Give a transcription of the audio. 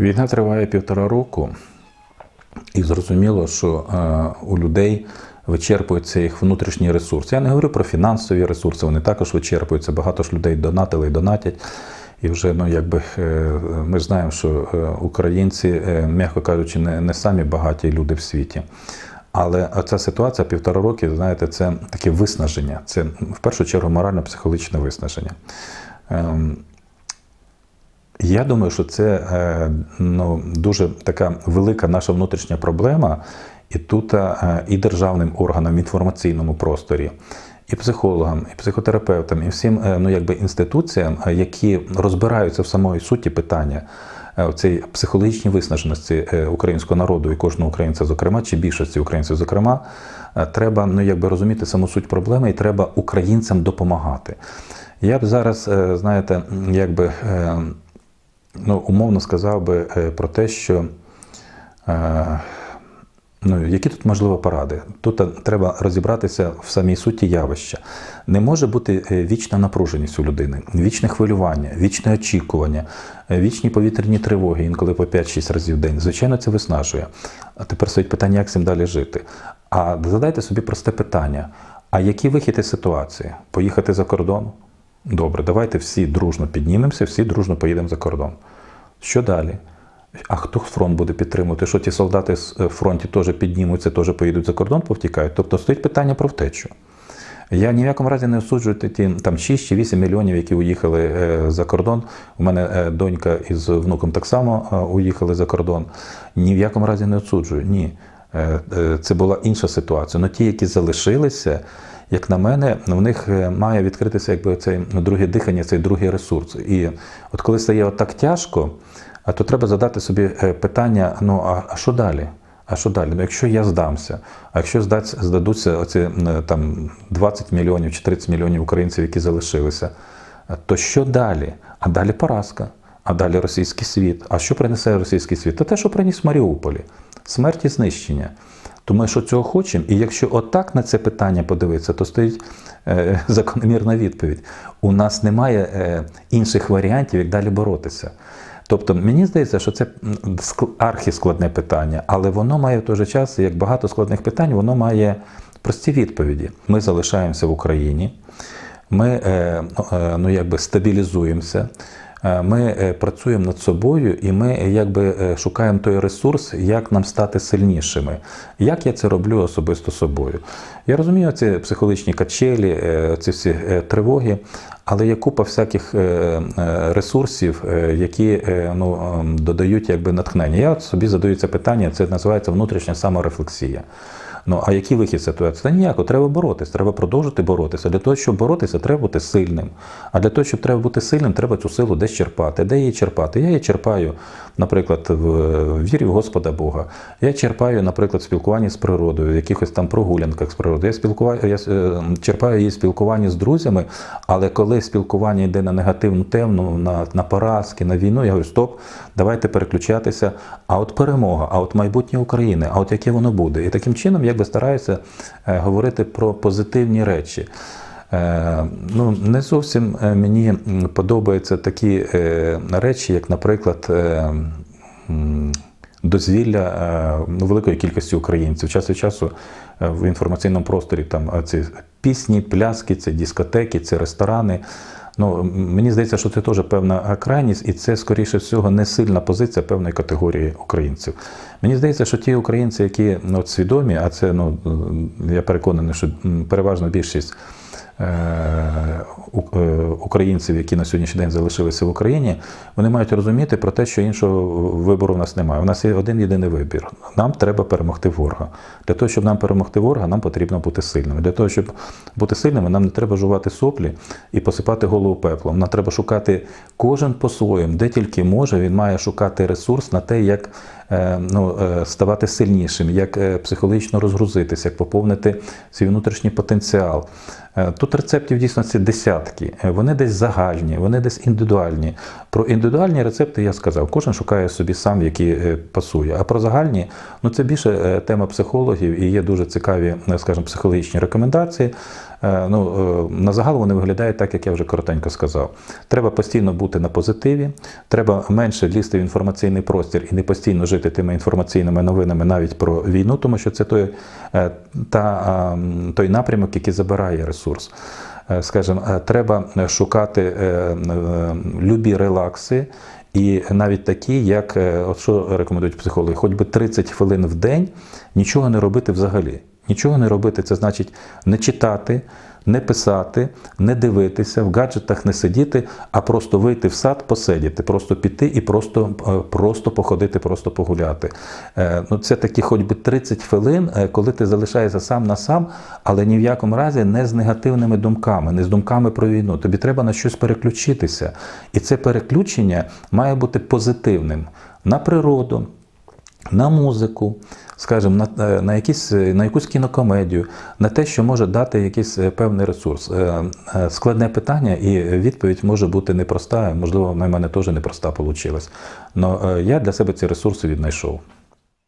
Війна триває півтора року, і зрозуміло, що е, у людей вичерпуються їх внутрішні ресурси. Я не говорю про фінансові ресурси, вони також вичерпуються. Багато ж людей донатили і донатять. І вже ну якби е, ми знаємо, що е, українці, м'яко кажучи, не, не самі багаті люди в світі. Але ця ситуація півтора роки, знаєте, це таке виснаження. Це в першу чергу морально-психологічне виснаження. Я думаю, що це е, ну, дуже така велика наша внутрішня проблема, і тут е, і державним органам в інформаційному просторі, і психологам, і психотерапевтам, і всім е, ну, якби інституціям, які розбираються в самої суті питання е, цієї психологічній виснаженості українського народу і кожного українця, зокрема, чи більшості українців, зокрема, треба ну, якби розуміти саму суть проблеми, і треба українцям допомагати. Я б зараз, знаєте, якби. Ну, умовно сказав би е, про те, що е, ну, які тут можливо поради. Тут е, треба розібратися в самій суті явища. Не може бути вічна напруженість у людини, вічне хвилювання, вічне очікування, вічні повітряні тривоги, інколи по 5-6 разів в день. Звичайно, це виснажує. А тепер стоїть питання, як цим далі жити. А задайте собі просте питання: а який вихід із ситуації? Поїхати за кордон? Добре, давайте всі дружно піднімемося, всі дружно поїдемо за кордон. Що далі? А хто фронт буде підтримувати? Що ті солдати з е, фронті теж піднімуться, теж поїдуть за кордон, повтікають? Тобто стоїть питання про втечу. Я ні в якому разі не осуджую ті там 6 чи 8 мільйонів, які уїхали е, за кордон. У мене е, донька із внуком так само уїхали за кордон. Ні в якому разі не осуджую. Ні. Це була інша ситуація. Но ті, які залишилися, як на мене, в них е, має відкритися якби цей ну, друге дихання, цей другий ресурс. І от коли стає отак тяжко, то треба задати собі е, питання: ну а, що далі? А що далі? Ну, якщо я здамся, а якщо здадуться оці там 20 мільйонів чи 30 мільйонів українців, які залишилися, е, то що далі? А далі поразка, а далі російський світ. А що принесе російський світ? Та те, що приніс в Маріуполі, смерть і знищення. То ми що цього хочемо? І якщо отак на це питання подивитися, то стоїть е, закономірна відповідь. У нас немає е, інших варіантів, як далі боротися. Тобто, мені здається, що це архіскладне питання, але воно має в той же час, як багато складних питань, воно має прості відповіді. Ми залишаємося в Україні, ми е, ну, ну, якби стабілізуємося. Е, Ми е, працюємо над собою і ми е, якби шукаємо той ресурс, як нам стати сильнішими. Як я це роблю особисто собою? Я розумію ці психологічні качелі, ці всі тривоги, але є купа всяких ресурсів, які ну, ем, додають якби натхнення. Я от собі задаю це питання, це називається внутрішня саморефлексія. Ну а який вихід ситуації? Та ніяко, треба боротися, треба продовжити боротися. Для того, щоб боротися, треба бути сильним. А для того, щоб треба бути сильним, треба цю силу десь черпати. Де її черпати? Я її черпаю, наприклад, в вірі в Господа Бога. Я черпаю, наприклад, в спілкуванні з природою, в якихось там прогулянках з природою. Я спілкуваю, я е, черпаю її в спілкуванні з друзями, але коли спілкування йде на негативну тему, на, на поразки, на війну, я говорю, стоп, давайте переключатися. А от перемога, а от майбутнє України, а от яке воно буде. І таким чином, якби стараюся е, говорити про позитивні речі. Е, ну, не зовсім е, мені подобаються такі речі, як, наприклад, дозвілля ну, великої кількості українців. Час від часу в інформаційному просторі там ці пісні, пляски, це дискотеки, це ресторани. Ну, мені здається, що це теж певна крайність, і це, скоріше всього, не сильна позиція певної категорії українців. Мені здається, що ті українці, які ну, свідомі, а це ну, я переконаний, що переважна більшість е, е, українців, які на сьогоднішній день залишилися в Україні, вони мають розуміти про те, що іншого вибору в нас немає. У нас є один єдиний вибір. Нам треба перемогти ворога. Для того, щоб нам перемогти ворога, нам потрібно бути сильними. Для того, щоб бути сильними, нам не треба жувати соплі і посипати голову пеплом. Нам треба шукати кожен по-своєму, де тільки може, він має шукати ресурс на те, як е, ну, е, ставати сильнішим, як е, психологічно розгрузитися, як поповнити свій внутрішній потенціал. Тут рецептів дійсно ці десятки. Вони десь загальні, вони десь індивідуальні. Про індивідуальні рецепти я сказав, кожен шукає собі сам, який е, пасує. А про загальні, ну це більше е, тема психологів і є дуже цікаві, е, скажімо, психологічні рекомендації. Ну, на загал вони виглядають так, як я вже коротенько сказав. Треба постійно бути на позитиві, треба менше лізти в інформаційний простір і не постійно жити тими інформаційними новинами навіть про війну, тому що це той, та, той напрямок, який забирає ресурс. Е, Скажімо, е, треба шукати е, е, любі релакси. І навіть такі, як от що рекомендують психологи, хоч би 30 хвилин в день нічого не робити взагалі. Нічого не робити, це значить не читати, не писати, не дивитися, в гаджетах не сидіти, а просто вийти в сад, посидіти, просто піти і просто, е, просто походити, просто погуляти. Е, Ну, це такі хоч би 30 хвилин, е, коли ти залишаєшся сам на сам, але ні в якому разі не з негативними думками, не з думками про війну. Тобі треба на щось переключитися. І це переключення має бути позитивним на природу, на музику, скажімо, на, е, на, якісь, е, на якусь кінокомедію, на те, що може дати якийсь е, певний ресурс. Складне питання, і відповідь може бути непроста. Можливо, на мене теж непроста вийшла. Але я для себе ці ресурси віднайшов.